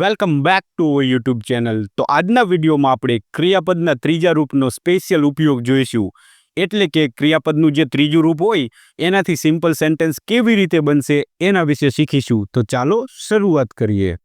Welcome back to YouTube channel તો આજના વિડીયોમાં આપણે ક્રિયાપદના ત્રીજા રૂપનો સ્પેશિયલ ઉપયોગ જોઈશું. એટલે કે ક્રિયાપદનું જે ત્રીજું રૂપ હોય, એનાથી સિમ્પલ સેન્ટેન્સ કેવી રીતે બનશે એના વિશે શીખીશું. તો ચાલો શરૂઆત કરીએ.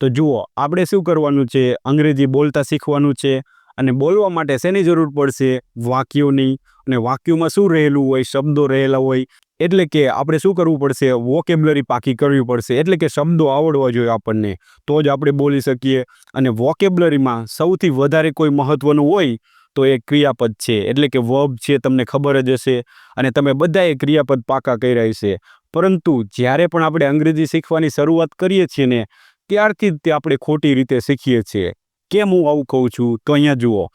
તો જુઓ, આપણે શું કરવાનું છે? અંગ્રેજી બોલતા શીખવાનું છે. અને બોલવા માટે શેની જરૂર પડશે? વાક્યોની. અને વાક્યોમાં શું રહેલું હોય, શબ્દો રહેલા હોય? એટલે કે આપણે શું કરવું પડશે? વોકેબ્લરી પાકી કરવી પડશે. એટલે કે શબ્દો આવડવા જોઈએ આપણને. તો જ આપણે બોલી શકીએ. અને વોકેબ્લરીમાં સૌથી વધારે કોઈ મહત્વનું હોય, તો એ ક્રિયાપદ છે. એટલે કે વર્બ છે, તમને ખબર જ હશે. અને તમે બધાએ ક્રિયાપદ પાકા કર્યા છે પરંતુ જ્યારે પણ આપણે અંગ્રેજી શીખવાની શરૂઆત કરીએ છીએ ને, ત્યારથી જ તે આપણે ખોટી રીતે શીખીએ છીએ. કેમ હું આવું કહું છું? તો અહીંયા જુઓ.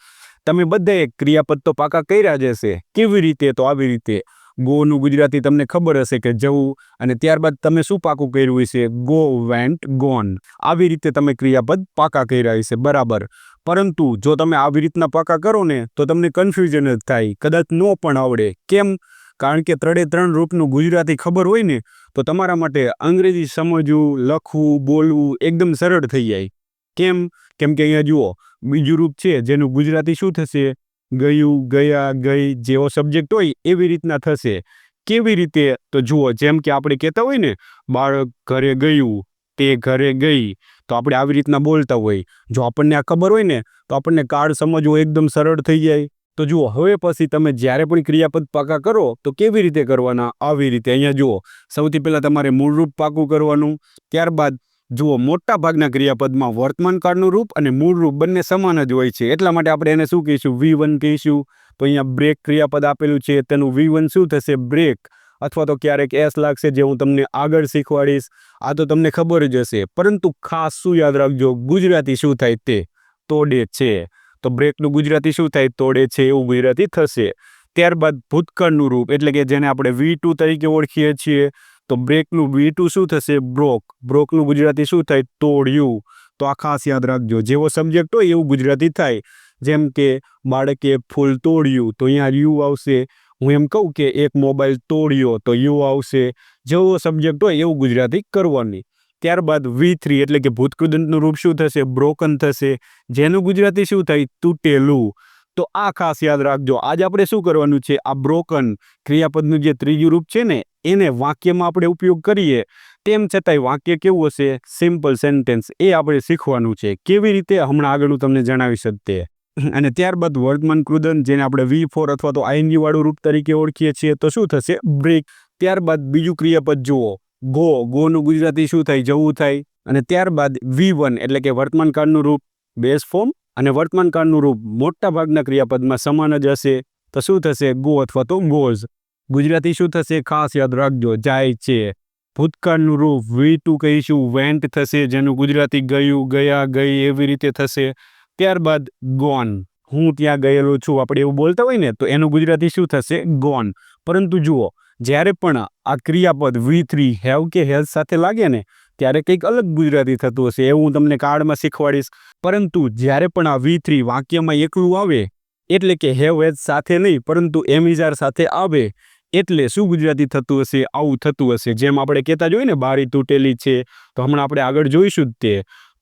તમે બધાએ ક્રિયાપદ તો પાકા કર્યા જ હશે. કેવી રીતે? તો આવી રીતે. ગોનું ગુજરાતી તમને ખબર હશે કે જવું અને ત્યારબાદ તમે શું પાકું કર્યું હશે? Go went gone. આવી રીતે તમે ક્રિયાપદ પાકા કર્યા હશે. બરાબર. પરંતુ જો તમે આવી રીતના પાકા કરો ને, તો તમને કન્ફ્યુઝન જ થાય. કદાચ ન પણ આવડે. કેમ? કારણ કે ત્રણે ત્રણ રૂપનું ગુજરાતી ખબર હોય ને, તો તમારા માટે અંગ્રેજી સમજવું, લખવું, બોલવું એકદમ સરળ થઈ જાય. કેમ? કેમ કે અહીંયા જુઓ, બીજું રૂપ છે, જેનું ગુજરાતી શું થશે? ગયું, ગયા, ગઈ, જેવો સબ્જેક્ટ હોય, એવી રીતના થશે. કેવી રીતે? તો જુઓ, જેમ કે આપણે કહેતા હોય ને, બાળક ઘરે ગયું, તે ઘરે ગઈ, તો આપણે આવી રીતના બોલતા હોય. જો આપણને આ ખબર હોય ને, તો આપણને કાળ સમજવો એકદમ સરળ થઈ જાય. તો જુઓ, હવે પછી તમે જ્યારે પણ ક્રિયાપદ પાકા કરો, તો કેવી રીતે કરવાના? આવી રીતે. અહીંયા જુઓ, સૌથી પહેલાં તમારે મૂળરૂપ પાકું કરવાનું, ત્યારબાદ જુઓ, મોટા ભાગના ક્રિયાપદમાં વર્તમાન કાળનું રૂપ અને મૂળ રૂપ બંને સમાન જ હોય છે. એટલા માટે આપણે એને શું કહીશું? વી વન કહીશું. તો અહીંયા બ્રેક ક્રિયાપદ આપેલું છે. તેનું વી વન શું થશે? બ્રેક. અથવા તો ક્યારેક એસ લાગશે જે હું તમને આગળ શીખવાડીશ. આ તો તમને ખબર જ હશે. પરંતુ ખાસ શું યાદ રાખજો, ગુજરાતી શું થાય તે તોડે છે. તો બ્રેકનું ગુજરાતી શું થાય? તોડે છે. એવું ગુજરાતી થશે. ત્યારબાદ ભૂતકાળનું રૂપ, એટલે કે જેને આપણે વી ટુ તરીકે ઓળખીએ છીએ. તો બ્રેકનું વી ટુ શું થશે? બ્રોક. બ્રોકનું ગુજરાતી શું થાય? તોડ્યું. તો આ ખાસ યાદ રાખજો. જેવો સબ્જેક્ટ હોય એવું ગુજરાતી થાય. જેમ કે બાળકે ફૂલ તોડ્યું, તો અહીંયા યુ આવશે. હું એમ કહું કે એક મોબાઈલ તોડ્યો, તો યુ આવશે. જેવો સબ્જેક્ટ હોય એવું ગુજરાતી કરવાની. ત્યારબાદ વી થ્રી, એટલે કે ભૂતકૃદંતનું રૂપ શું થશે? બ્રોકન થશે. જેનું ગુજરાતી શું થાય? તૂટેલું. તો આ ખાસ યાદ રાખજો. આજે આપણે શું કરવાનું છે? આ બ્રોકન ક્રિયાપદનું જે ત્રીજું રૂપ છે ને એને વાક્યમાં આપણે ઉપયોગ કરીએ, તેમ છતાંય વાક્ય કેવું હશે? સિમ્પલ સેન્ટેન્સ એ આપણે શીખવાનું છે. કેવી રીતે? હમણાં આગળ હું તમને જણાવી શકતે અને ત્યારબાદ વર્તમાન કૃદન, જેને આપણે વી ફોર અથવા તો આઈએનજી વાળું રૂપ તરીકે ઓળખીએ છીએ, તો શું થશે? બ્રેક ત્યારબાદ બીજું ક્રિયાપદ જુઓ. ગો. ગોનું ગુજરાતી શું થાય? જવું થાય. અને ત્યારબાદ વી વન એટલે કે વર્તમાન કાળનું રૂપ બેઝ ફોર્મ અને વર્તમાનકાળનું રૂપ મોટા ભાગના ક્રિયાપદમાં સમાન જ હશે. તો શું થશે? ગો અથવા તો ગોઝ. ગુજરાતી શું થશે? ખાસ યાદ રાખજો. જાય છે. ભૂતકાળનું રૂપ વી ટુ કહીશું. વેન્ટ થશે, જેનું ગુજરાતી ગયું, ગયા, ગઈ એવી રીતે થશે. ત્યારબાદ ગોન. હું ત્યાં ગયેલો છું. આપણે એવું બોલતા હોય ને, તો એનું ગુજરાતી શું થશે? ગોન. પરંતુ જુઓ, જ્યારે પણ આ ક્રિયાપદ વી થ્રી હેવ કે હેલ્થ સાથે લાગે ને, ત્યારે કંઈક અલગ ગુજરાતી થતું હશે. એવું હું તમને કાર્ડમાં શીખવાડીશ. પરંતુ જ્યારે પણ આ વી થ્રી વાક્યમાં એકલું આવે, એટલે કે હેવ હેઝ સાથે નહીં, પરંતુ એમિઝાર સાથે આવે એટલે શું ગુજરાતી થતું હશે, આવું થતું હશે? જેમ આપણે કહેતા જોઈએ ને, બારી તૂટેલી છે, તો હમણાં આપણે આગળ જોઈશું જ તે.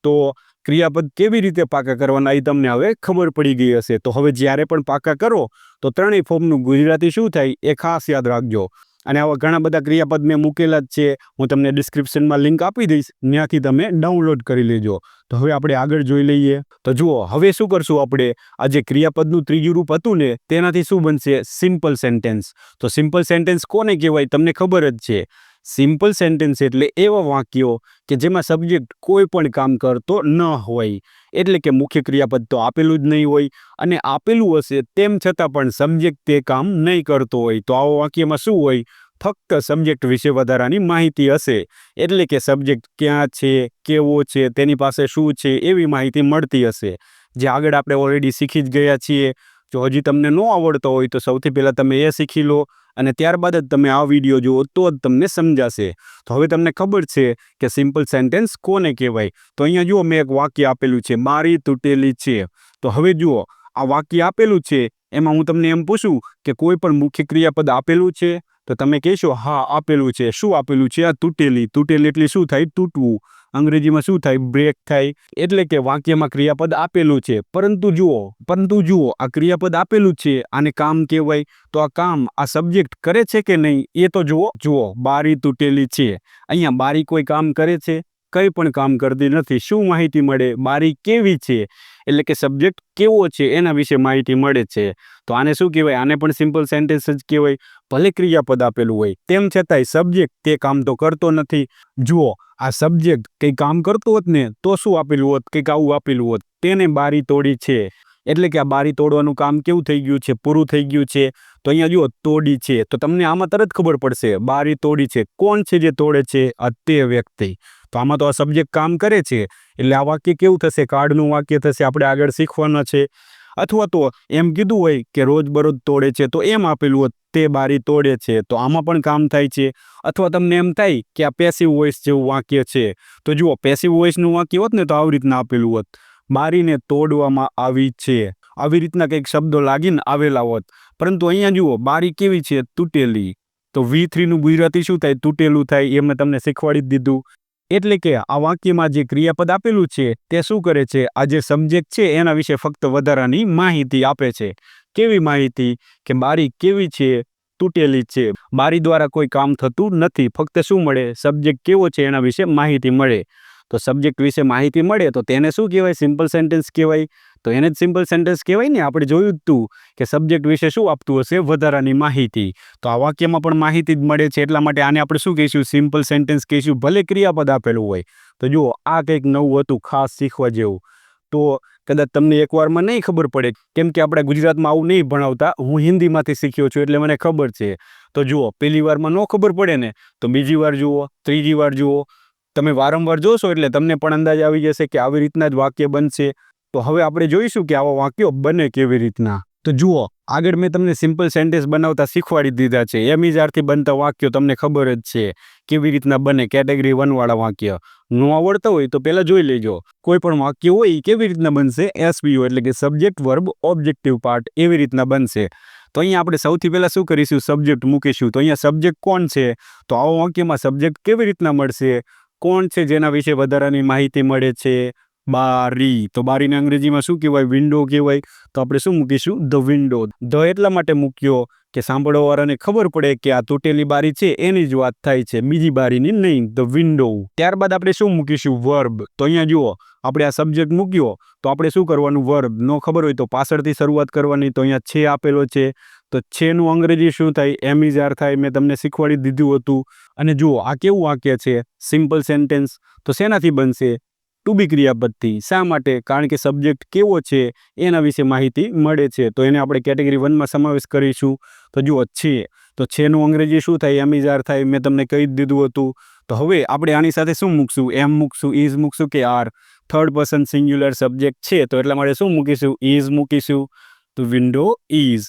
તો ક્રિયાપદ કેવી રીતે પાકા કરવાના એ તમને હવે ખબર પડી ગઈ હશે. તો હવે જ્યારે પણ પાકા કરો, તો ત્રણેય ફોર્મનું ગુજરાતી શું થાય એ ખાસ યાદ રાખજો. અને આવા ઘણા બધા ક્રિયાપદ મેં મૂકેલા જ છે. હું તમને ડિસ્ક્રિપ્શનમાં લિંક આપી દઈશ. ત્યાંથી તમે ડાઉનલોડ કરી લેજો. તો હવે આપણે આગળ જોઈ લઈએ. તો જુઓ, હવે શું કરશું આપણે? આ જે ક્રિયાપદનું ત્રીજું રૂપ હતું ને, તેનાથી શું બનશે? સિમ્પલ સેન્ટેન્સ તો સિમ્પલ સેન્ટેન્સ કોને કહેવાય? તમને ખબર જ છે. સિમ્પલ સેન્ટેન્સ એટલે એવા વાક્યો કે જેમાં સબ્જેક્ટ કોઈ પણ કામ કરતો ન હોય. એટલે કે મુખ્ય ક્રિયાપદ તો આપેલું જ નહીં હોય અને આપેલું હશે તેમ છતાં પણ સબ્જેક્ટ તે કામ નહીં કરતો હોય. તો આવા વાક્યમાં શું હોય? ફક્ત સબ્જેક્ટ વિશે વધારાની માહિતી હશે. એટલે કે સબ્જેક્ટ ક્યાં છે, કેવો છે, તેની પાસે શું છે એવી માહિતી મળતી હશે. જે આગળ આપણે ઓલરેડી શીખી જ ગયા છીએ. જો હજી તમને ન આવડતો હોય તો સૌથી પહેલાં તમે એ શીખી લો અને ત્યારબાદ જ તમે આ વીડિયો જુઓ તો જ તમને સમજાશે. તો હવે તમને ખબર છે કે સિમ્પલ સેન્ટેન્સ કોને કહેવાય? તો અહીંયા જુઓ મેં એક વાક્ય આપેલું છે, મારી તૂટેલી છે. તો હવે જુઓ, આ વાક્ય આપેલું છે, એમાં હું તમને એમ પૂછું કે કોઈ પણ મુખ્ય ક્રિયાપદ આપેલું છે? તો તમે કહેશો, હા, આપેલું છે. શું આપેલું છે? આ તૂટેલી. તૂટેલી એટલે શું થાય? તૂટવું. અંગ્રેજીમાં શું થાય? બ્રેક થાય. એટલે કે વાક્યમાં ક્રિયાપદ આપેલું છે. પરંતુ જુઓ પરંતુ જુઓ, આ ક્રિયાપદ આપેલું છે. આને કામ કહેવાય. તો આ કામ, આ સબ્જેક્ટ કરે છે કે નહીં? એ તો જુઓ જુઓ, બારી તૂટેલી છે. અહીંયા બારી કોઈ કામ કરે છે? કંઈ પણ કામ કરતી નથી. શું માહિતી મળે? બારી કેવી છે? એટલે કે સબ્જેક્ટ કેવો છે? એના વિશે માહિતી મળે છે. તો આને શું કહેવાય? આને પણ સિમ્પલ સેન્ટેન્સ જ કહેવાય. ભલે ક્રિયાપદ આપેલું હોય, તેમ છતાંય સબ્જેક્ટ તે કામ તો કરતો નથી. જુઓ, આ સબ્જેક્ટ કંઈ કામ કરતો હોત ને, તો શું આપેલું હોત, કંઈક આવું આપેલું હોત. તેને બારી તોડી છે. એટલે કે આ બારી તોડવાનું કામ કેવું થઈ ગયું છે? પૂરું થઈ ગયું છે? તો અહીંયા જુઓ, તોડી છે. તો તમને આમાં તરત ખબર પડશે, બારી તોડી છે. કોણ છે જે તોડે છે? આ તે વ્યક્તિ. તો આમાં તો આ સબ્જેક્ટ કામ કરે છે. એટલે આ વાક્ય કેવું થશે? કાર્ડનું વાક્ય થશે. આપણે આગળ શીખવાના છે. અથવા તો એમ કીધું હોય કે રોજબરોજ તોડે છે, તો એમ આપેલું હોત, તે બારી તોડે છે, તો આમાં પણ કામ થાય છે. અથવા તમને એમ થાય કે આ પેસિવ વોઇસ જેવું વાક્ય છે, તો જુઓ પેસિવ વોઇસનું વાક્ય હોત ને, તો આવી રીતના આપેલું હોત. બારીને તોડવામાં આવી છે. આવી રીતના કંઈક શબ્દો લાગીને આવેલા હોત. પરંતુ અહીંયા જુઓ, બારી કેવી છે? તૂટેલી. તો વી થ્રીનું ગુજરાતી શું થાય? તૂટેલું થાય એ મેં તમને શીખવાડી જ દીધું. એટલે કે આ વાક્યમાં જે ક્રિયાપદ આપેલું છે, તે શું કરે છે? આ જે સબ્જેક્ટ છે, એના વિશે ફક્ત વધારાની માહિતી આપે છે. કેવી માહિતી? કે બારી કેવી છે? તૂટેલી છે. બારી દ્વારા કોઈ કામ થતું નથી. ફક્ત શું મળે? સબ્જેક્ટ કેવો છે, એના વિશે માહિતી મળે. તો સબ્જેક્ટ વિશે માહિતી મળે, તો તેને શું કહેવાય? સિમ્પલ સેન્ટેન્સ કહેવાય. તો એને જ સિમ્પલ સેન્ટેન્સ કહેવાય ને, આપણે જોયું જ તું કે સબ્જેક્ટ વિશે શું આપતું હશે વધારાની માહિતી. તો આ વાક્યમાં પણ માહિતી જ મળે છે, એટલા માટે આને આપણે શું કહીશું? સિમ્પલ સેન્ટેન્સ કહીશું, ભલે ક્રિયાપદ આપેલું હોય. તો જુઓ, આ કંઈક નવું હતું, ખાસ શીખવા જેવું. તો કદાચ તમને એકવારમાં નહીં ખબર પડે, કેમ કે આપણા ગુજરાતમાં આવું નહીં ભણાવતા, હું હિન્દીમાંથી શીખ્યો છું એટલે મને ખબર છે. તો જુઓ પહેલી વારમાં ન ખબર પડે ને, તો બીજી વાર જુઓ, ત્રીજી વાર જુઓ. તમે વારંવાર જોશો એટલે તમને પણ અંદાજ આવી જશે કે આવી રીતના જ વાક્ય બનશે. તો હવે આપણે જોઈશું કે આવા વાક્યો બને કેવી રીતના. તો જુઓ, આગળ મેં તમને સિમ્પલ સેન્ટેન્સ બનાવતા શીખવાડી દીધા છે. એમ ઇઝારથી બનતા વાક્યો તમને ખબર જ છે કેવી રીતના બને કેટેગરી વનવાળા વાક્ય. ન આવડતા હોય તો પહેલાં જોઈ લેજો. કોઈ પણ વાક્ય હોય એ કેવી રીતના બનશે? એસવીઓ એટલે કે સબ્જેક્ટ વર્બ ઓબ્જેક્ટિવ પાર્ટ એવી રીતના બનશે. તો અહીંયા આપણે સૌથી પહેલાં શું કરીશું? સબ્જેક્ટ મૂકીશું. તો અહીંયા સબ્જેક્ટ કોણ છે? તો આવા વાક્યમાં સબ્જેક્ટ કેવી રીતના મળશે? કોણ છે જેના વિશે વધારાની માહિતી મળે છે? બારી. તો બારીને અંગ્રેજીમાં શું કહેવાય? વિન્ડો કહેવાય. તો આપણે શું મૂકીશું? ધ વિન્ડો ધ એટલા માટે મૂક્યો કે સાંભળવાવાળાને ખબર પડે કે આ તૂટેલી બારી છે, એની જ વાત થાય છે, બીજી બારીની નહીં ધ વિન્ડો ત્યારબાદ આપણે શું મૂકીશું? વર્બ તો અહીંયા જુઓ, આપણે આ સબ્જેક્ટ મૂક્યો, તો આપણે શું કરવાનું? વર્બ નો ખબર હોય તો પાછળથી શરૂઆત કરવાની. તો અહીંયા છે આપેલો છે. તો છેનું અંગ્રેજી શું થાય? એમ ઇઝ આર થાય. મેં તમને શીખવાડી દીધું હતું. અને જુઓ, આ કેવું વાક્ય છે? સિમ્પલ સેન્ટેન્સ તો શેનાથી બનશે? ટુ બી ક્રિયાપદથી. શા માટે? કારણ કે સબ્જેક્ટ કેવો છે? એના વિશે માહિતી મળે છે. તો એને આપણે કેટેગરી વનમાં સમાવેશ કરીશું. તો જુઓ, છે. તો છેનું અંગ્રેજી શું થાય? એમ ઇઝ થાય. મેં તમને કહી જ દીધું હતું. તો હવે આપણે આની સાથે શું મૂકશું? એમ મૂકશું ઇઝ મૂકશું કે are? Third person singular subject છે. તો એટલા માટે શું મૂકીશું? ઇઝ મૂકીશું. તો વિન્ડો ઇઝ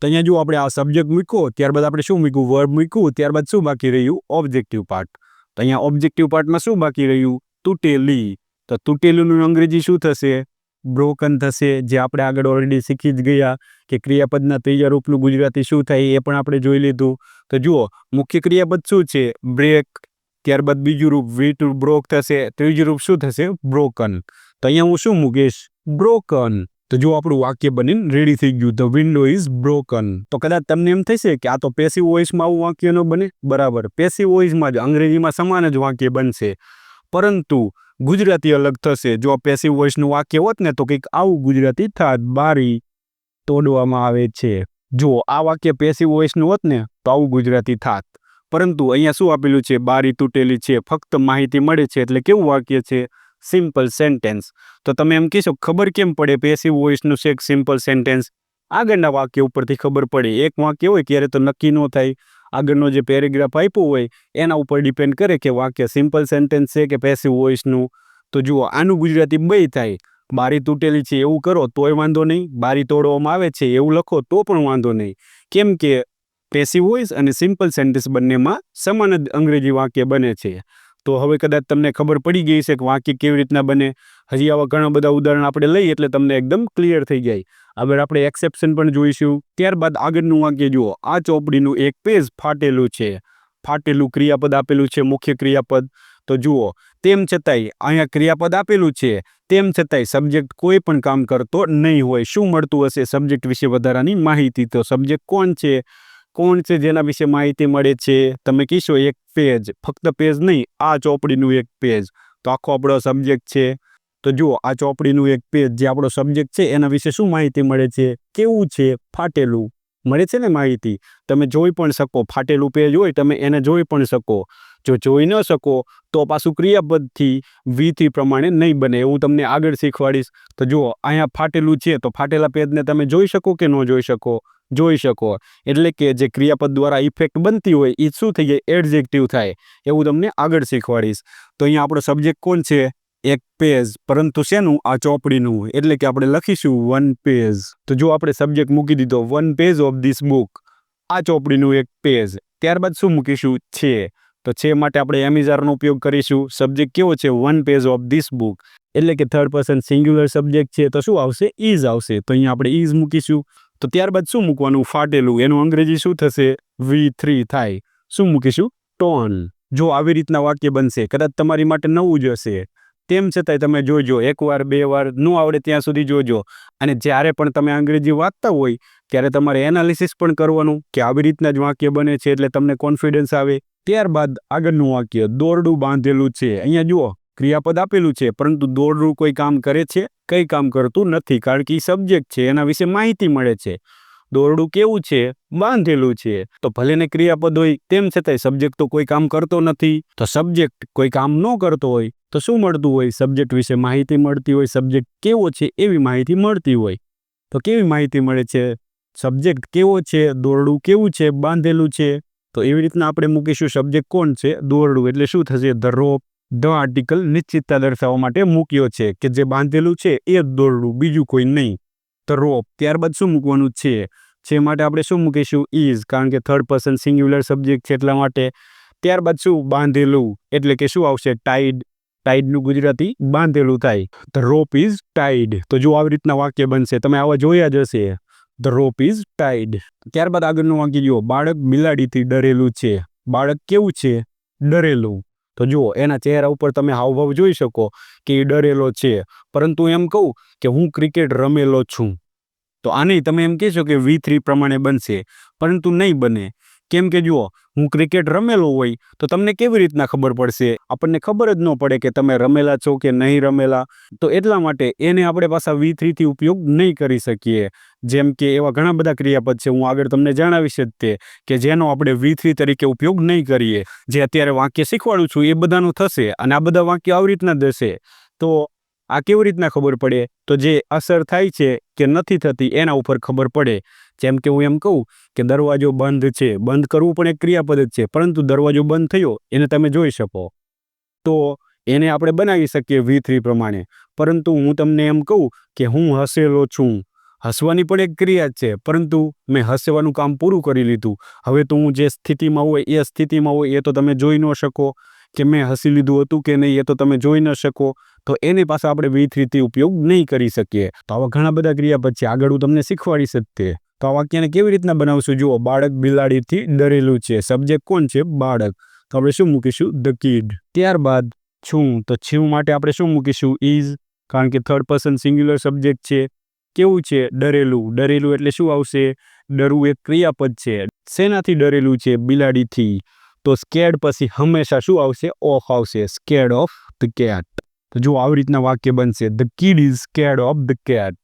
તો અહીંયા જો આપણે આ સબ્જેક્ટ મૂક્યો. ત્યારબાદ આપણે શું મૂક્યું? વર્બ મૂક્યું. ત્યારબાદ શું બાકી રહ્યું? Objective part. તો અહીંયા ઓબ્જેક્ટિવ પાર્ટમાં શું બાકી રહ્યું? તૂટેલી. તો તૂટેલુંનું અંગ્રેજી શું થશે? બ્રોકન થશે. જે આપણે આગળ ઓલરેડી શીખી જ ગયા કે ક્રિયાપદના ત્રીજા રૂપનું ગુજરાતી શું થાય એ પણ આપણે જોઈ લીધું. તો જુઓ, મુખ્ય ક્રિયાપદ શું છે? બ્રેક ત્યારબાદ બીજું રૂપ વી ટુ બ્રોક થશે. ત્રીજું રૂપ શું થશે? બ્રોકન તો અહીંયા હું શું મૂકીશ? બ્રોકન તો જો આપણું વાક્ય બનીને રેડી થઈ ગયું. ધ વિન્ડો ઇઝ બ્રોકન તો કદાચ તમને એમ થશે કે આ તો પેસિવ વોઇસમાં આવું વાક્ય ન બને? બરાબર. પેસિવ વોઇસમાં જ અંગ્રેજીમાં સમાન જ વાક્ય બનશે. પરંતુ ગુજરાતી અલગ થશે. જો પેસિવ વોઇસનું વાક્ય હોત ને, તો કંઈક આવું ગુજરાતી થાત. બારી તોડવામાં આવે છે. જો આ વાક્ય પેસિવ વોઇસનું હોત ને, તો આવું ગુજરાતી થાત. પરંતુ અહીંયા શું આપેલું છે? બારી તૂટેલી છે. ફક્ત માહિતી મળે છે. એટલે કેવું વાક્ય છે? સિમ્પલ સેન્ટેન્સ તો તમે એમ કહેશો, ખબર કેમ પડે પેસિવ વોઇસનું છે સિમ્પલ સેન્ટેન્સ આગળના વાક્ય ઉપરથી ખબર પડે. એક વાક્ય હોય, ક્યારે તો નક્કી ન થાય. આગળનો જે પેરેગ્રાફ આપ્યો હોય, એના ઉપર ડિપેન્ડ કરે કે વાક્ય સિમ્પલ સેન્ટેન્સ છે કે પેસિવ વોઇસનું તો જુઓ, આનું ગુજરાતી બે થાય. બારી તૂટેલી છે એવું કરો, તોય વાંધો નહીં. બારી તોડવામાં આવે છે એવું લખો, તો પણ વાંધો નહીં. કેમ કે પેસિવ વોઇસ અને સિમ્પલ સેન્ટેન્સ બંનેમાં સમાન જ અંગ્રેજી વાક્ય બને છે. તો હવે કદાચ તમને ખબર પડી ગઈ છે કે વાક્ય કેવી રીતના બને. હજી આવા ઘણા બધા ઉદાહરણ આપણે લઈએ એટલે તમને એકદમ ક્લિયર થઈ જાય. હવે આપણે એક્સેપ્શન પણ જોઈશું. ત્યારબાદ આગળનું વાક્ય જુઓ. આ ચોપડીનું એક પેજ ફાટેલું છે. ફાટેલું ક્રિયાપદ આપેલું છે, મુખ્ય ક્રિયાપદ. તો જુઓ. તેમ છતાંય અહીંયા ક્રિયાપદ આપેલું છે. તેમ છતાંય સબ્જેક્ટ કોઈ પણ કામ કરતો નહીં હોય. શું મળતું હશે સબ્જેક્ટ વિશે વધારાની માહિતી? તો સબ્જેક્ટ કોણ છે? કોણ છે જેના વિશે માહિતી મળે છે? તમે કહીશો એક પેજ ફક્ત પેજ નહીં, આ ચોપડીનું એક પેજ તો આખો આપણો સબ્જેક્ટ છે. તો જુઓ, આ ચોપડીનું એક પેજ જે આપણો સબ્જેક્ટ છે, એના વિશે શું માહિતી મળે છે? કેવું છે? ફાટેલું. મળે છે ને માહિતી? તમે જોઈ પણ શકો. ફાટેલું પેજ હોય, તમે એને જોઈ પણ શકો. જો જોઈ ન શકો, તો પાછું ક્રિયાપદથી વીથી પ્રમાણે નહીં બને. એવું તમને આગળ શીખવાડીશ. તો જુઓ, અહીંયા ફાટેલું છે, તો ફાટેલા પેજને તમે જોઈ શકો કે ન જોઈ શકો? જોઈ શકો. એટલે કે જે ક્રિયાપદ દ્વારા ઇફેક્ટ બનતી હોય એ શું થઈ જાય? એડજેક્ટિવ થાય. એવું તમને આગળ શીખવાડીશ. તો અહીંયા આપણો સબ્જેક્ટ કોણ છે? એક પેજ પરંતુ શેનું? આ ચોપડીનું. એટલે કે આપણે લખીશું વન પેજ તો જો આપણે સબ્જેક્ટ મૂકી દીધો one page of this book આ ચોપડીનું એક પેજ ત્યારબાદ શું મૂકીશું? છે. તો છે માટે આપણે એમિઝારનો ઉપયોગ કરીશું. સબ્જેક્ટ કેવો છે? One page of this book એટલે કે થર્ડ પર્સન સિંગ્યુલર સબ્જેક્ટ છે. તો શું આવશે? ઇઝ આવશે. તો અહીંયા આપણે ઇઝ મૂકીશું. તો ત્યારબાદ શું મૂકવાનું? ફાટેલું. એનું અંગ્રેજી શું થશે? વી થ્રી થાય. શું મૂકીશું? ટોન. જો આવી રીતના વાક્ય બનશે, કદાચ તમારી માટે નવું જ હશે. તેમ છતાંય તમે જોજો, એકવાર, બે વાર, ન આવડે ત્યાં સુધી જોજો. અને જ્યારે પણ તમે અંગ્રેજી વાંચતા હોય, ત્યારે તમારે એનાલિસિસ પણ કરવાનું કે આવી રીતના જ વાક્ય બને છે એટલે તમને કોન્ફિડન્સ આવે. ત્યારબાદ આગળનું વાક્ય, દોરડું બાંધેલું છે. અહીંયા જુઓ. ક્રિયાપદ આપેલું છે, પરંતુ દોરડું કોઈ કામ કરે છે? કંઈ કામ કરતું નથી, કારણ કે એ સબ્જેક્ટ છે, એના વિશે માહિતી મળે છે. દોરડું કેવું છે? બાંધેલું છે. તો ભલે ને ક્રિયાપદ હોય, તેમ છતાંય સબ્જેક્ટ તો કોઈ કામ કરતો નથી. તો સબ્જેક્ટ કોઈ કામ ન કરતો હોય, તો શું મળતું હોય? સબ્જેક્ટ વિશે માહિતી મળતી હોય સબ્જેક્ટ કેવો છે એવી માહિતી મળતી હોય. તો કેવી માહિતી મળે છે? સબ્જેક્ટ કેવો છે? દોરડું કેવું છે? બાંધેલું છે? તો એવી રીતના આપણે મૂકીશું સબ્જેક્ટ કોણ છે? દોરડું, એટલે શું થશે? The rope. ધ આર્ટિકલ નિશ્ચિતતા દર્શાવવા માટે મૂક્યો છે કે જે બાંધેલું છે એ જ દોરડું, બીજું કોઈ નહીં. ધ રોપ ત્યારબાદ શું મૂકવાનું છે? જે માટે આપણે શું મૂકીશું? ઇઝ કારણ કે થર્ડ પર્સન સિંગ્યુલર સબ્જેક્ટ છે એટલા માટે. ત્યારબાદ શું? બાંધેલું, એટલે કે શું આવશે? ટાઈડ. ટાઈડનું ગુજરાતી બાંધેલું થાય. The rope is tied. તો જો આવી રીતના વાક્ય બનશે, તમે આવા જોયા જ હશે. The rope is tied. ત્યારબાદ આગળનું વાક્ય જુઓ. બાળક બિલાડીથી ડરેલું છે. બાળક કેવું છે? ડરેલું. તો જુઓ, એના ચહેરા ઉપર તમે હાવભાવ જોઈ શકો કે એ ડરેલો છે. પરંતુ એમ કહું કે હું ક્રિકેટ રમેલો છું. તો આને તમે એમ કહેશો કે વી થ્રી પ્રમાણે બનશે. પરંતુ નહીં બને. કેમ કે જુઓ, હું ક્રિકેટ રમેલો હોય તો તમને કેવી રીતના ખબર પડશે? આપણને ખબર જ ન પડે કે તમે રમેલા છો કે નહીં રમેલા. તો એટલા માટે એને આપણે પાછા વી થ્રીથી ઉપયોગ નહીં કરી શકીએ. જેમ કે એવા ઘણા બધા ક્રિયાપદ છે, હું આગળ તમને જણાવીશ જ તે, કે જેનો આપણે વી થ્રી તરીકે ઉપયોગ નહીં કરીએ. જે અત્યારે વાક્ય શીખવાડું છું, એ બધાનું થશે અને આ બધા વાક્ય આવી રીતના દેશે તો આ કેવી રીતના ખબર પડે? તો જે અસર થાય છે કે નથી થતી, એના ઉપર ખબર પડે. જેમ કે હું એમ કહું કે દરવાજો બંધ છે, બંધ કરવું પણ એક ક્રિયાપદ જ છે, પરંતુ દરવાજો બંધ થયો, એને તમે જોઈ શકો. તો એને આપણે બનાવી શકીએ વી થ્રી પ્રમાણે. પરંતુ હું તમને એમ કહું કે હું હસેલો છું. હસવાની પણ એક ક્રિયા જ છે, પરંતુ મેં હસવાનું કામ પૂરું કરી લીધું. હવે તો હું જે સ્થિતિમાં હોય, એ સ્થિતિમાં હોય, એ તો તમે જોઈ ન શકો કે મેં હસી લીધું હતું કે નહીં, એ તો તમે જોઈ ન શકો. તો એની પાસે આપણે વી થ્રીથી ઉપયોગ નહીં કરી શકીએ. તો આવા ઘણા બધા ક્રિયાપદ છે, આગળ હું તમને શીખવાડી તે. તો આ વાક્યને કેવી રીતના બનાવશું? જુઓ, બાળક બિલાડીથી ડરેલું છે. સબ્જેક્ટ કોણ છે? બાળક. તો આપણે શું મૂકીશું? ધ કીડ ત્યારબાદ છું. તો છું માટે આપણે શું મૂકીશું? ઇઝ કારણ કે થર્ડ પર્સન સિંગ્યુલર સબ્જેક્ટ છે. કેવું છે? ડરેલું. ડરેલું એટલે શું આવશે? ડરવું એક ક્રિયાપદ છે. શેનાથી ડરેલું છે? બિલાડીથી. તો સ્કેડ પછી હંમેશા શું આવશે? ઓફ આવશે. સ્કેડ ઓફ ધ કેટ તો જો આવી રીતના વાક્ય બનશે. The kid is scared of the cat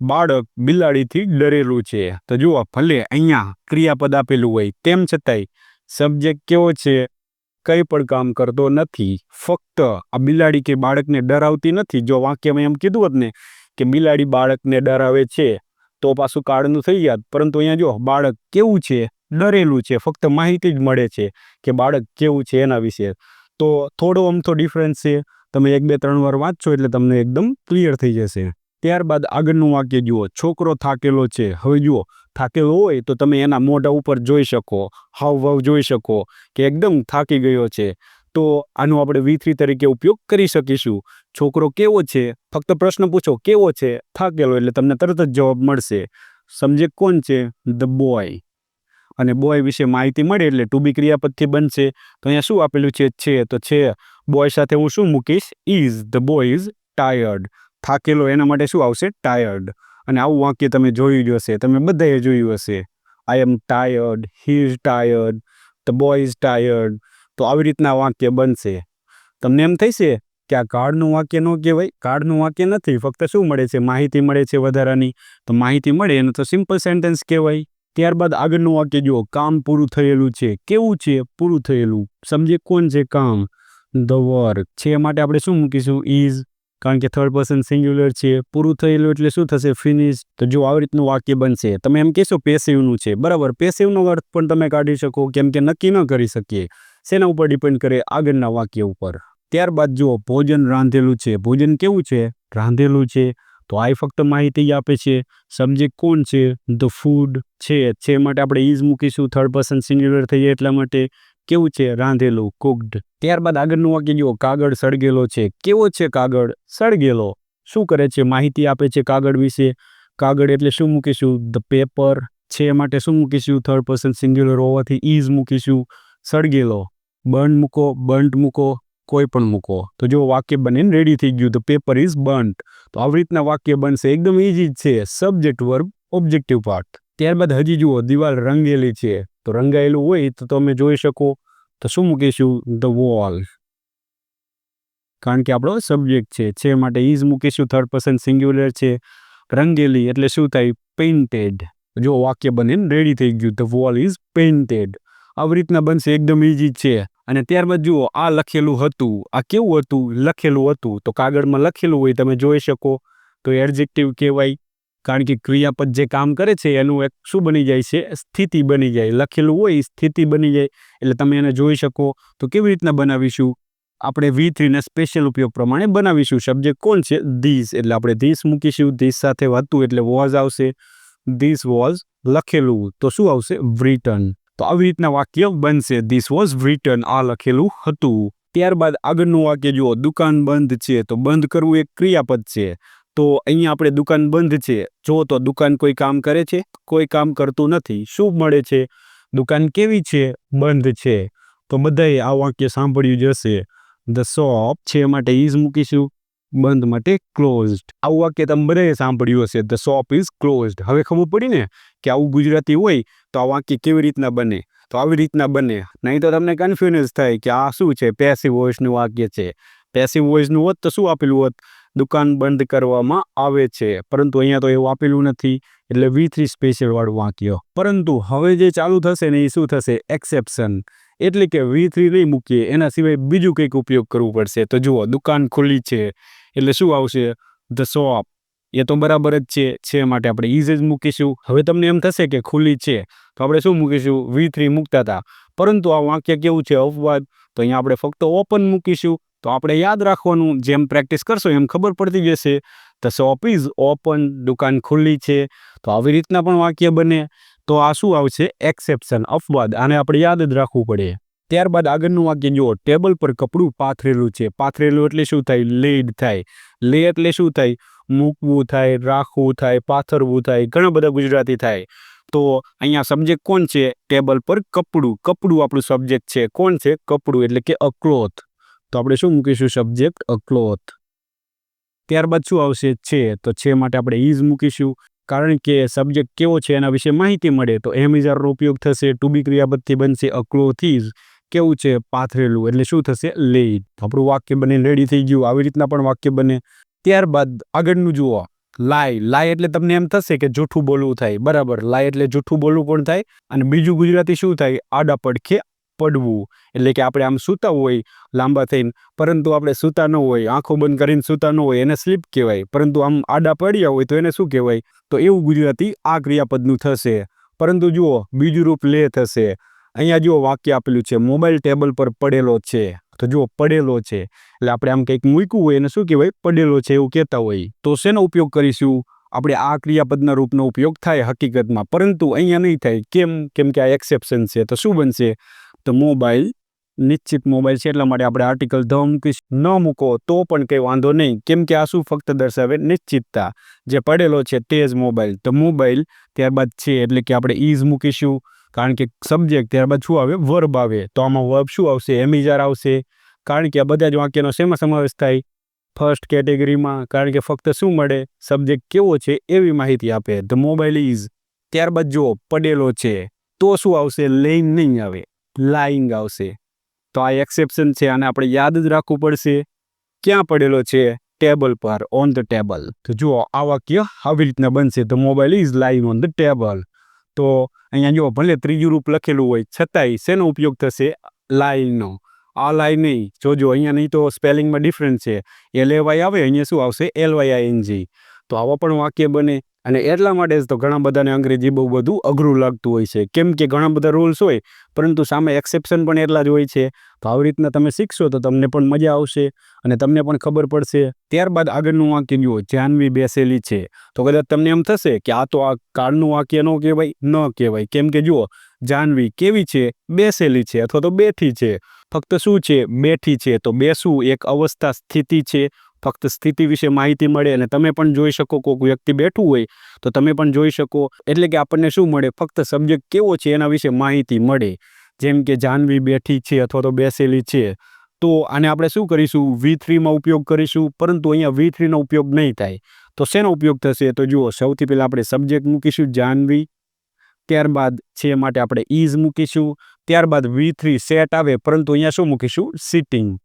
બાળક બિલાડીથી ડરેલું છે. તો જુઓ, ભલે અહીંયા ક્રિયાપદ આપેલું હોય, તેમ છતાંય સબ્જેક્ટ કેવો છે, કંઈ પણ કામ કરતો નથી. ફક્ત આ બિલાડી કે બાળકને ડરાવતી નથી. જો વાક્યમાં એમ કીધું હોત ને કે બિલાડી બાળકને ડરાવે છે, તો પાછું કાળનું થઈ જાત. પરંતુ અહીંયા જો બાળક કેવું છે, ડરેલું છે. ફક્ત માહિતી જ મળે છે કે બાળક કેવું છે એના વિશે. તો થોડો અમથો ડિફરન્સ છે. તમે એક બે ત્રણ વાર વાંચશો એટલે તમને એકદમ ક્લિયર થઈ જશે. ત્યારબાદ આગળનું વાક્ય જુઓ. છોકરો થાકેલો છે. હવે જુઓ. થાકેલો હોય તો તમે એના મોઢા ઉપર જોઈ શકો હાવભાવ જોઈ શકો કે એકદમ થાકી ગયો છે. તો આનો આપણે વી થ્રી તરીકે ઉપયોગ કરી શકીશું. છોકરો કેવો છે? ફક્ત પ્રશ્ન પૂછો. કેવો છે? થાકેલો. એટલે તમને તરત જ જવાબ મળશે. સબ્જેક્ટ કોણ છે? The boy. અને બોય વિશે માહિતી મળે એટલે ટુ બી ક્રિયાપદથી બનશે. તો અહીંયા શું આપેલું છે? છે. તો છે. બોય સાથે હું શું મૂકીશ? Is the boy is tired થાકેલો, એના માટે શું આવશે? ટાયર્ડ અને આવું વાક્ય તમે જોયું જ હશે. તમે બધાએ જોયું હશે. I am tired he is tired the boy is tired તો આવી રીતના વાક્ય બનશે. તમને એમ થશે કે આ કાર્ડનું વાક્ય ન કહેવાય? કાર્ડનું વાક્ય નથી. ફક્ત શું મળે છે? માહિતી મળે છે વધારાની. તો માહિતી મળે, એને તો સિમ્પલ સેન્ટેન્સ કહેવાય. ત્યારબાદ આગળનું વાક્ય જુઓ. કામ પૂરું થયેલું છે. કેવું છે? પૂરું થયેલું. સમજે કોણ છે કામ? ધ વર્ક છે માટે આપણે શું મૂકીશું? ઇઝ કારણ કે થર્ડ પર્સન સિંગ્યુલર છે, પૂરું થયેલું એટલે શું થશે? ફિનિશ તો જો આવી રીતનું વાક્ય બનશે, તમે એમ કહેશો પેસિવનું છે. બરાબર. પેસિવનો અર્થ પણ તમે કાઢી શકો, કેમ કે નક્કી ન કરી શકીએ. શેના ઉપર ડિપેન્ડ કરે આગળના વાક્ય ઉપર. ત્યારબાદ જુઓ, ભોજન રાંધેલું છે. ભોજન કેવું છે? રાંધેલું છે. તો આ ફક્ત માહિતી આપે છે. સબ્જેક્ટ કોણ છે? ધ ફૂડ છે. છે માટે આપણે ઇઝ મૂકીશું. થર્ડ પર્સન સિંગ્યુલર થઈએ એટલા માટે. કેવું છે રાંધેલું કુકડ ત્યારબાદ આગળનું વાક્ય જુઓ, કાગળ સળગેલો છે. કેવો છે કાગળ? સળગેલો. શું કરે છે? માહિતી આપે છે કાગળ વિશે. કાગળ એટલે શું મૂકીશું? ધ પેપર છે માટે શું મૂકીશું? થર્ડ પર્સન સિંગ્યુલર હોવાથી ઇઝ મૂકીશું. સળગેલો. બર્ન મૂકો બર્ન્ટ મૂકો, કોઈ પણ મૂકો. તો જો વાક્ય બનીને રેડી થઈ ગયું. ધ પેપર ઇઝ બર્ન્ટ તો આવી રીતના વાક્ય બનશે. એકદમ ઇઝી છે. સબ્જેક્ટ વર્બ ઓબ્જેક્ટિવ પાર્ટ ત્યારબાદ હજી જુઓ, દિવાલ રંગેલી છે. તો રંગાયેલું હોય તો તમે જોઈ શકો. તો શું મૂકીશું? ધ વોલ કારણ કે આપણો સબ્જેક્ટ છે છે માટે ઇઝ મૂકીશું. થર્ડ પર્સન સિંગ્યુલર છે. રંગેલી એટલે શું થાય? પેઇન્ટેડ જો વાક્ય બનીને રેડી થઈ ગયું ધ વોલ ઇઝ પેઇન્ટેડ આવી રીતના બનશે, એકદમ ઇઝી છે. અને ત્યારબાદ જુઓ, આ લખેલું હતું. આ કેવું હતું? લખેલું હતું. તો કાગળમાં લખેલું હોય, તમે જોઈ શકો. તો એડજેક્ટિવ કહેવાય. કારણ કે ક્રિયાપદ જે કામ કરે છે, એનું એક શું બની જાય છે? સ્થિતિ બની જાય. લખેલું હોય, સ્થિતિ બની જાય. એટલે તમે એને જોઈ શકો. તો કેવી રીતના બનાવીશું? આપણે વી થ્રીના સ્પેશિયલ ઉપયોગ પ્રમાણે બનાવીશું. સબ્જેક્ટ કોણ છે? ધીસ એટલે આપણે ધીસ મૂકીશું. ધીસ સાથે હતું એટલે વોઝ આવશે. ધીસ વોઝ લખેલું. તો શું આવશે? વ્રિટન તો આવી રીતના વાક્ય બનશે. ધીસ વોઝ વ્રિટન આ લખેલું હતું. ત્યારબાદ આગળનું વાક્ય જુઓ. દુકાન બંધ છે. તો બંધ કરવું એક ક્રિયાપદ છે. તો અહીંયા આપણે દુકાન બંધ છે. જો તો દુકાન કોઈ કામ કરે છે? કોઈ કામ કરતું નથી. શું મળે છે? દુકાન કેવી છે? બંધ છે. તો બધાએ આ વાક્ય સાંભળ્યું જ હશે. ધ શોપ છે માટે ઇઝ મૂકીશું. બંધ માટે ક્લોઝડ આવું વાક્ય તમે બધાએ સાંભળ્યું હશે. ધ શોપ ઇઝ ક્લોઝડ હવે ખબર પડી ને કે આવું ગુજરાતી હોય તો આ વાક્ય કેવી રીતના બને? તો આવી રીતના બને. નહીં તો તમને કન્ફ્યુઝ થાય કે આ શું છે? પેસિવ વોઇસનું વાક્ય છે. પેસિવ વોઇસનું હોત તો શું આપેલું હોત? દુકાન બંધ કરવામાં આવે છે. પરંતુ અહીંયા તો એવું આપેલું નથી. એટલે વી થ્રી સ્પેશિયલ વાળું વાક્ય. પરંતુ હવે જે ચાલુ થશે ને એ શું થશે? એક્સેપ્શન એટલે કે વી થ્રી નહીં મૂકીએ. એના સિવાય બીજું કંઈક ઉપયોગ કરવું પડશે. તો જુઓ, દુકાન ખુલ્લી છે. એટલે શું આવશે? ધ શોપ એ તો બરાબર જ છે. છે માટે આપણે ઇઝ જ મૂકીશું. હવે તમને એમ થશે કે ખુલ્લી છે. તો આપણે શું મૂકીશું? વી થ્રી મૂકતા હતા. પરંતુ આ વાક્ય કેવું છે? અપવાદ. તો અહીંયા આપણે ફક્ત ઓપન મૂકીશું. તો આપણે યાદ રાખવાનું જેમ પ્રેક્ટિસ કરશો એમ ખબર પડતી જશે. ધ શોપ ઇઝ ઓપન દુકાન ખુલ્લી છે. તો આવી રીતના પણ વાક્ય બને. તો આ શું આવશે? એક્સેપ્શન અપવાદ. આને આપણે યાદ જ રાખવું પડે. ત્યારબાદ આગળનું વાક્ય જુઓ. ટેબલ પર કપડું પાથરેલું છે. પાથરેલું એટલે શું થાય? લેડ થાય. લે એટલે શું થાય? મૂકવું થાય, રાખવું થાય, પાથરવું થાય. ઘણા બધા ગુજરાતી થાય. તો અહીંયા સબ્જેક્ટ કોણ છે? ટેબલ પર કપડું. કપડું આપણું સબ્જેક્ટ છે. કોણ છે? કપડું એટલે કે અ ક્લોથ તો આપણે શું મૂકીશું? સબ્જેક્ટ અ ક્લોથ ત્યારબાદ શું આવશે? છે. તો છે માટે આપણે ઇઝ મૂકીશું. કારણ કે સબ્જેક્ટ કેવો છે એના વિશે માહિતી મળે, તો એમ ઇઝારનો ઉપયોગ થશે. ટુ બી ક્રિયાપદથી બનશે અ ક્લોથ ઇઝ કેવું છે? પાથરેલું. એટલે શું થશે? લેડ આપણું વાક્ય બને રેડી થઈ ગયું. આવી રીતના પણ વાક્ય બને. ત્યારબાદ આગળનું જુઓ. લાય લાય એટલે તમને એમ થશે કે જૂઠું બોલવું થાય. બરાબર. લાય એટલે જૂઠું બોલવું પણ થાય. અને બીજું ગુજરાતી શું થાય? આડા પડખે પડવું. એટલે કે આપણે આમ સૂતા હોય લાંબા થઈને, પરંતુ આપણે સૂતા ન હોય, આંખો બંધ કરીને સૂતા ન હોય, એને સ્લીપ કહેવાય. પરંતુ આમ આડા પડ્યા હોય તો એને શું કહેવાય? તો એવું ગુજરાતી આ ક્રિયાપદનું થશે. પરંતુ જુઓ, બીજું રૂપ લે થશે. અહીંયા જુઓ વાક્ય આપેલું છે, મોબાઈલ ટેબલ પર પડેલો છે. તો જુઓ, પડેલો છે. એટલે આપણે આમ કંઈક મૂક્યું હોય એને શું કહેવાય? પડેલો છે એવું કહેતા હોય. તો શેનો ઉપયોગ કરીશું? આપણે આ ક્રિયાપદના રૂપનો ઉપયોગ થાય હકીકતમાં. પરંતુ અહીંયા નહીં થાય. કેમ? કેમ કે આ એક્સેપ્શન છે. તો શું બનશે? તો મોબાઈલ, નિશ્ચિત મોબાઈલ છે એટલા માટે આપણે આર્ટિકલ ધ મૂકીશ ન મૂકો, તો પણ કંઈ વાંધો નહીં. કેમ કે આ શું ફક્ત દર્શાવે નિશ્ચિતતા. જે પડેલો છે તે જ મોબાઈલ. તો મોબાઈલ ત્યારબાદ છે એટલે કે આપણે ઇઝ મૂકીશું. કારણ કે સબ્જેક્ટ ત્યારબાદ શું આવે? વર્બ આવે. તો આમાં વર્બ શું આવશે? એમિજાર આવશે. કારણ કે આ બધા જ વાક્યનો શેમાં સમાવેશ થાય? ફર્સ્ટ કેટેગરીમાં કારણ કે ફક્ત શું મળે? સબ્જેક્ટ કેવો છે એવી માહિતી આપે. ધ મોબાઈલ ઇઝ ત્યારબાદ જો પડેલો છે. તો શું આવશે? લેઇન નહીં આવે. લાઈંગ આવશે. તો આ એક્સેપ્શન છે અને આપણે યાદ જ રાખવું પડશે. ક્યાં પડેલો છે? ટેબલ પર ઓન ધ ટેબલ તો જુઓ આ વાક્ય આવી રીતના બનશે? The mobile is lying on the table તો અહીંયા જો ભલે ત્રીજું રૂપ લખેલું હોય, છતાંય શેનો ઉપયોગ થશે? લાઈનનો. આ લાઈ નહીં. જોજો અહીંયા નહીં તો સ્પેલિંગમાં ડિફરન્સ છે. એલ એ વાય આવે, અહીંયા શું આવશે? L Y I N G તો આવા પણ વાક્ય બને. અને એટલા માટે જ તો ઘણા બધાને અંગ્રેજી બહુ બધું અઘરું લાગતું હોય છે. કેમ કે ઘણા બધા રૂલ્સ હોય, પરંતુ સામે એક્સેપ્શન પણ એટલા જ હોય છે. તો આવી રીતના તમે શીખશો તો તમને પણ મજા આવશે અને તમને પણ ખબર પડશે. ત્યારબાદ આગળનું વાક્ય જુઓ, જાનવી બેસેલી છે. તો કદાચ તમને એમ થશે કે આ તો આ કાળનું વાક્ય ન કહેવાય ન કહેવાય. કેમ કે જુઓ, જાનવી કેવી છે? બેસેલી છે અથવા તો બેઠી છે. ફક્ત શું છે? બેઠી છે. તો બેસવું એક અવસ્થા સ્થિતિ છે. ફક્ત સ્થિતિ વિશે માહિતી મળે અને તમે પણ જોઈ શકો કોઈક વ્યક્તિ બેઠું હોય, તો તમે પણ જોઈ શકો. એટલે કે આપણને શું મળે? ફક્ત સબ્જેક્ટ કેવો છે એના વિશે માહિતી મળે. જેમ કે જાનવી બેઠી છે અથવા તો બેસેલી છે. તો આને આપણે શું કરીશું? વી થ્રીમાં ઉપયોગ કરીશું, પરંતુ અહીંયા વી થ્રીનો ઉપયોગ નહીં થાય. તો શેનો ઉપયોગ થશે? તો જુઓ, સૌથી પહેલાં આપણે સબ્જેક્ટ મૂકીશું, જાનવી. ત્યારબાદ છે માટે આપણે ઇઝ મૂકીશું. ત્યારબાદ વી થ્રી સેટ આવે, પરંતુ અહીંયા શું મૂકીશું? સિટિંગ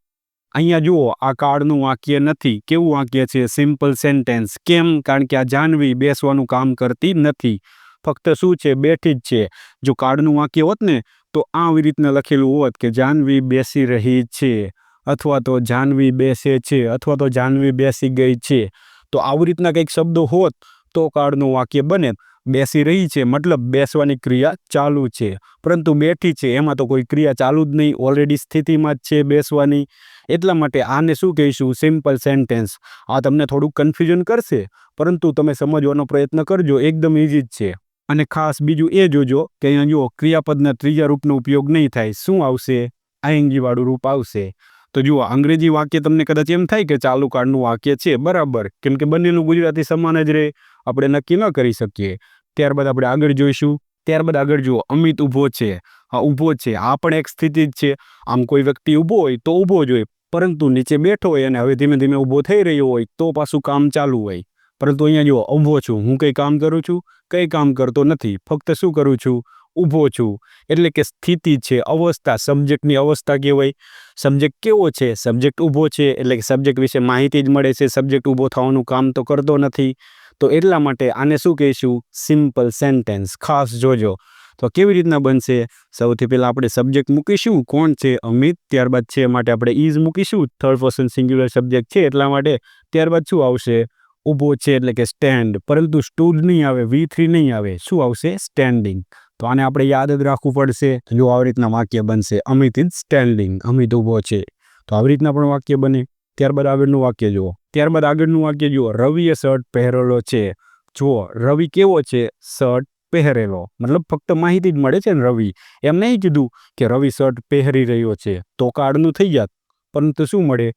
અહીંયા જુઓ, આ કાર્ડનું વાક્ય નથી. કેવું વાક્ય છે? સિમ્પલ સેન્ટેન્સ કેમ? કારણ કે આ જાનવી બેસવાનું કામ કરતી નથી. ફક્ત શું છે? બેઠી જ છે. જો કાર્ડનું વાક્ય હોત ને, તો આવી રીતના લખેલું હોત કે જાનવી બેસી રહી છે, અથવા તો જાનવી બેસે છે, અથવા તો જાનવી બેસી ગઈ છે. તો આવી રીતના કંઈક શબ્દો હોત, તો કાર્ડનું વાક્ય બને. બેસી રહી છે મતલબ બેસવાની ક્રિયા ચાલુ છે. પરંતુ બેઠી છે, એમાં તો કોઈ ક્રિયા ચાલુ જ નહીં. ઓલરેડી સ્થિતિમાં જ છે બેસવાની. એટલા માટે આને શું કહીશું? સિમ્પલ સેન્ટેન્સ આ તમને થોડુંક કન્ફ્યુઝન કરશે, પરંતુ તમે સમજવાનો પ્રયત્ન કરજો, એકદમ ઇઝી જ છે. અને ખાસ બીજું એ જોજો કે અહીંયા જુઓ, ક્રિયાપદના ત્રીજા રૂપનો ઉપયોગ નહીં થાય. શું આવશે? આઈએનજી વાળું રૂપ આવશે. તો જુઓ, અંગ્રેજી વાક્ય તમને કદાચ એમ થાય કે ચાલુ કાળનું વાક્ય છે. બરાબર. કેમ કે બંનેનું ગુજરાતી સમાન જ રહે. આપણે નક્કી ન કરી શકીએ. ત્યારબાદ આપણે આગળ જોઈશું. ત્યારબાદ આગળ જુઓ, અમિત ઊભો છે. હા, ઊભો છે. આ પણ એક સ્થિતિ જ છે. આમ કોઈ વ્યક્તિ ઊભો હોય તો ઊભો જ હોય. પરંતુ નીચે બેઠો હોય અને હવે ધીમે ધીમે ઊભો થઈ રહ્યો હોય તો પાછું કામ ચાલુ હોય. પરંતુ અહીંયા જો ઊભો છું, હું કંઈ કામ કરું છું? કંઈ કામ કરતો નથી. ફક્ત શું કરું છું? ઊભો છું. એટલે કે સ્થિતિ છે, અવસ્થા. સબ્જેક્ટની અવસ્થા કહેવાય. સબ્જેક્ટ કેવો છે? સબ્જેક્ટ ઊભો છે, એટલે કે સબ્જેક્ટ વિશે માહિતી જ મળે છે. સબ્જેક્ટ ઊભો થવાનું કામ તો કરતો નથી. તો એટલા માટે આને શું કહીશું? Simple sentence. ખાસ જોજો. તો કેવી રીતના બનશે? સૌથી પહેલાં આપણે સબ્જેક્ટ મૂકીશું. કોણ છે અમિત? ત્યારબાદ છે માટે આપણે ઇઝ મૂકીશું. થર્ડ પર્સન સિંગ્યુલર સબ્જેક્ટ છે એટલા માટે ત્યારબાદ શું આવશે? ઊભો છે એટલે કે સ્ટેન્ડ પરંતુ સ્ટૂડ નહીં આવે વી થ્રી નહીં આવે. શું આવશે? સ્ટેન્ડિંગ તો આને આપણે યાદ જ રાખવું પડશે. જો આવી રીતના વાક્ય બનશે. અમિત ઇઝ સ્ટેન્ડિંગ અમિત ઊભો છે. તો આવી રીતના પણ વાક્ય બને. ત્યારબાદ આગળનું વાક્ય જુઓ. ત્યારબાદ આગળનું વાક્ય જુઓ. રવિએ શર્ટ પહેરેલો છે. જુઓ. રવિ કેવો છે? શર્ટ પહેરેલો. મતલબ ફક્ત માહિતી જ મળે છે ને રવિ. એમ નહીં કીધું કે રવિ શર્ટ પહેરી રહ્યો છે. તો કાર્ડનું થઈ જાત. પરંતુ શું મળે?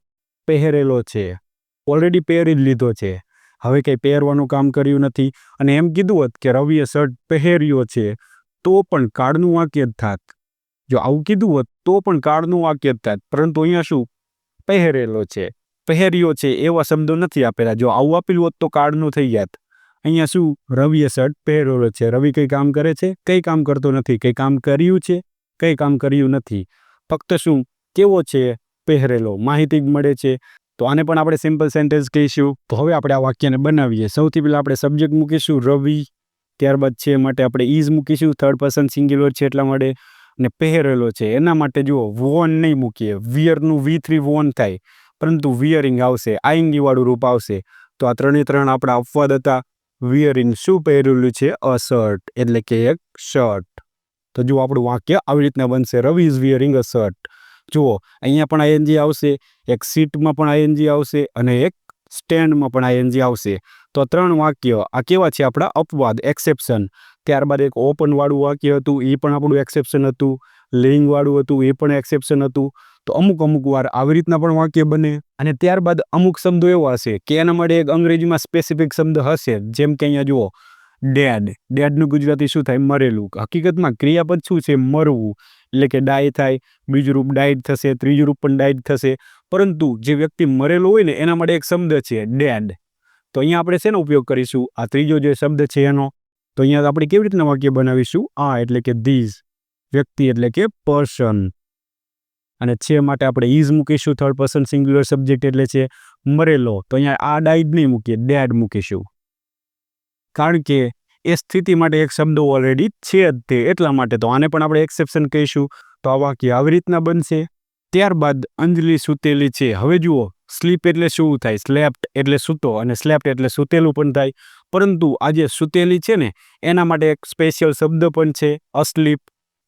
પહેરેલો છે. ઓલરેડી પહેરી જ લીધો છે. હવે કંઈ પહેરવાનું કામ કર્યું નથી. અને એમ કીધું હોત કે રવિએ શર્ટ પહેર્યો છે, તો પણ કાર્ડનું વાક્ય જ થાત. જો આવું કીધું હોત, તો પણ કાર્ડનું વાક્ય જ થાત. પરંતુ અહીંયા શું? પહેરેલો છે. પહેર્યો છે એવા શબ્દો નથી આપેલા. જો આવું આપેલું હોત તો કાર્ડનું થઈ જાત. અહીંયા શું રવિએ શર્ટ પહેરેલો છે? રવિ કંઈ કામ કરે છે? કંઈ કામ કરતો નથી. કંઈ કામ કર્યું છે? કંઈ કામ કર્યું નથી. ફક્ત શું? કેવો છે પહેરેલો? માહિતી મળે છે. તો આને પણ આપણે સિમ્પલ સેન્ટેન્સ કહીશું. તો હવે આપણે આ વાક્યને બનાવીએ. સૌથી પહેલાં આપણે સબ્જેક્ટ મૂકીશું. રવિ, ત્યારબાદ છે માટે આપણે ઇઝ મૂકીશું. થર્ડ પર્સન સિંગ્યુલર છે એટલા માટે. અને પહેરેલો છે. એના માટે જુઓ, વોન નહીં મૂકીએ. વિયરનું વી થ્રી વોન થાય. પરંતુ વિયરિંગ આવશે. આઈંગીવાળું રૂપ આવશે. તો આ ત્રણે ત્રણ આપણા અપવાદ હતા. વિયરિંગ શું પહેરેલું છે? અ શર્ટ એટલે કે એક શર્ટ તો જુઓ આપણું વાક્ય આવી રીતના બનશે. Ravi is wearing a shirt જુઓ, અહીંયા પણ આઈએનજી આવશે, એક સીટમાં પણ આઈએનજી આવશે અને એક સ્ટેન્ડમાં પણ આઈએનજી આવશે. તો ત્રણ વાક્ય, આ કેવા છે આપણા? અપવાદ એક્સેપ્શન ત્યારબાદ એક ઓપનવાળું વાક્ય હતું એ પણ આપણું એક્સેપ્શન હતું. લિંગવાળું હતું એ પણ એક્સેપ્શન હતું. તો અમુક અમુક વાર આવી રીતના પણ વાક્ય બને. અને ત્યારબાદ અમુક શબ્દો એવા હશે કે એના માટે એક અંગ્રેજીમાં સ્પેસિફિક શબ્દ હશે. જેમ કે અહીંયા જુઓ ડેડ ડેડનું ગુજરાતી શું થાય? મરેલું. હકીકતમાં ક્રિયાપદ શું છે? મરવું. એટલે કે ડાય થાય. બીજું રૂપ ડાયડ થશે. ત્રીજું રૂપ પણ ડાયડ થશે. પરંતુ જે વ્યક્તિ મરેલો હોય ને, એના માટે એક શબ્દ છે ડેડ તો અહીંયા આપણે શેનો ઉપયોગ કરીશું? આ ત્રીજો જે શબ્દ છે એનો, તો અહીંયા આપણે કેવી રીતના વાક્ય બનાવીશું? આ એટલે કે ધીઝ વ્યક્તિ એટલે કે પર્સન અને છે માટે આપણે ઇઝ મૂકીશું થર્ડ પર્સન સિંગ્યુલર સબ્જેક્ટ એટલે છે મરેલો. તો અહીંયા આ ડાઈડ નહીં મૂકીએ, ડેડ મૂકીશું. કારણ કે એ સ્થિતિ માટે એક શબ્દ ઓલરેડી છે જ તે, એટલા માટે તો આને પણ આપણે એક્સેપ્શન કહીશું. તો આ વાક્ય આવી રીતના બનશે. ત્યારબાદ અંજલિ સૂતેલી છે. હવે જુઓ સ્લીપ એટલે શું થાય? સ્લેપ્ટ એટલે સૂતો અને સ્લેપ્ટ એટલે સૂતેલું પણ થાય. પરંતુ આ જે સૂતેલી છે ને, એના માટે એક સ્પેશિયલ શબ્દ પણ છે અસ્લીપ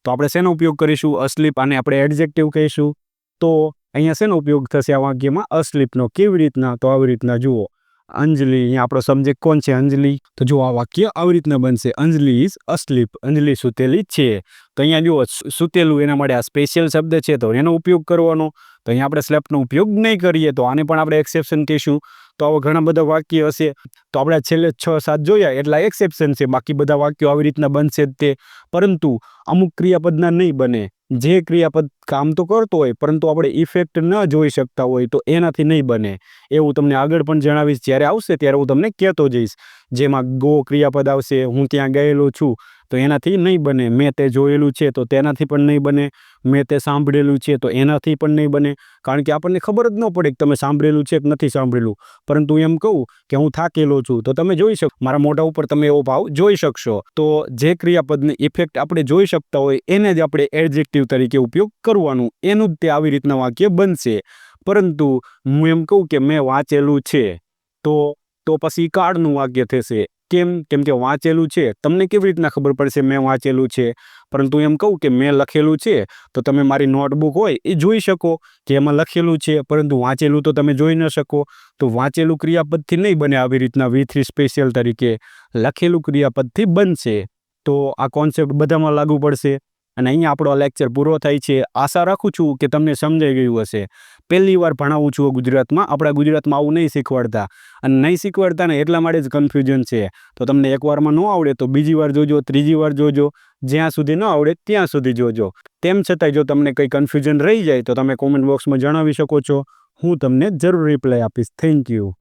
તો આપણે શેનો ઉપયોગ કરીશું? અસ્લીપ આને આપણે એડજેક્ટિવ કહીશું. તો અહીંયા શેનો ઉપયોગ થશે આ વાક્યમાં? અસ્લીપનો. કેવી રીતના? તો આવી રીતના જુઓ. અંજલિ, અહીંયા આપણો સબ્જેક્ટ કોણ છે? અંજલિ. તો જો આ વાક્ય આવી રીતના બનશે. અંજલિ ઇઝ અસ્લીપ અંજલિ સૂતેલી છે. તો અહીંયા જુઓ સૂતેલું એના માટે આ સ્પેશિયલ શબ્દ છે. તો એનો ઉપયોગ કરવાનો. તો અહીંયા આપણે સ્લેપનો ઉપયોગ નહીં કરીએ તો આને પણ આપણે એક્સેપ્શન કહીશું. તો આવા ઘણા બધા વાક્ય હશે. તો આપણે છેલ્લે છ સાત જોયા એટલા એક્સેપ્શન છે. બાકી બધા વાક્યો આવી રીતના બનશે તે. પરંતુ અમુક ક્રિયાપદના નહીં બને. જે ક્રિયાપદ કામ તો કરતો હોય, પરંતુ આપણે ઇફેક્ટ ન જોઈ શકતા હોય તો એનાથી નહીં બને. એવું તમને આગળ પણ જણાવીશ. જ્યારે આવશે ત્યારે હું તમને કહેતો જઈશ. જેમાં ગો ક્રિયાપદ આવશે, હું ત્યાં ગયેલો છું. તો એનાથી નહીં બને. મેં તે જોયેલું છે તો તેનાથી પણ નહીં બને. મેં તે સાંભળેલું છે તો એનાથી પણ નહીં બને. કારણ કે આપણને ખબર જ ન પડે કે તમે સાંભળેલું છે કે નથી સાંભળેલું. પરંતુ એમ કહું કે હું થાકેલો છું. તો તમે જોઈ શકો, મારા મોઢા ઉપર તમે એવો ભાવ જોઈ શકશો. તો જે ક્રિયાપદની ઇફેક્ટ આપણે જોઈ શકતા હોય એને જ આપણે એડજેક્ટિવ તરીકે ઉપયોગ કરવાનું. એનું જ તે આવી રીતના વાક્ય બનશે. પરંતુ હું એમ કહું કે મેં વાંચેલું છે તો તો પછી કાળનું વાક્ય થશે. કેમ? કેમ કે વાંચેલું છે. તમને કેવી રીતના ખબર પડશે મેં વાંચેલું છે? પરંતુ એમ કહું કે મેં લખેલું છે, તો તમે મારી નોટબુક હોય એ જોઈ શકો કે એમાં લખેલું છે, પરંતુ વાંચેલું તો તમે જોઈ ન શકો. તો વાંચેલું ક્રિયાપદથી નહીં બને આવી રીતના વી થ્રી સ્પેશિયલ તરીકે. લખેલું ક્રિયાપદથી બનશે. તો આ કોન્સેપ્ટ બધામાં લાગુ પડશે. અને અહીંયા આપણો લેક્ચર પૂરો થાય છે. આશા રાખું છું કે તમને સમજાઈ ગયું હશે. પહેલી વાર ભણાવું છું ગુજરાતમાં. આપણા ગુજરાતમાં આવું નહીં શીખવાડતા. અને નહીં શીખવાડતા ને એટલા માટે જ કન્ફ્યુઝન છે. તો તમને એકવારમાં ન આવડે તો બીજી વાર જોજો, ત્રીજી વાર જોજો. જ્યાં સુધી ન આવડે ત્યાં સુધી જોજો. તેમ છતાંય જો તમને કંઈ કન્ફ્યુઝન રહી જાય તો તમે કોમેન્ટ બોક્સમાં જણાવી શકો છો. હું તમને જરૂર રિપ્લાય આપીશ. Thank you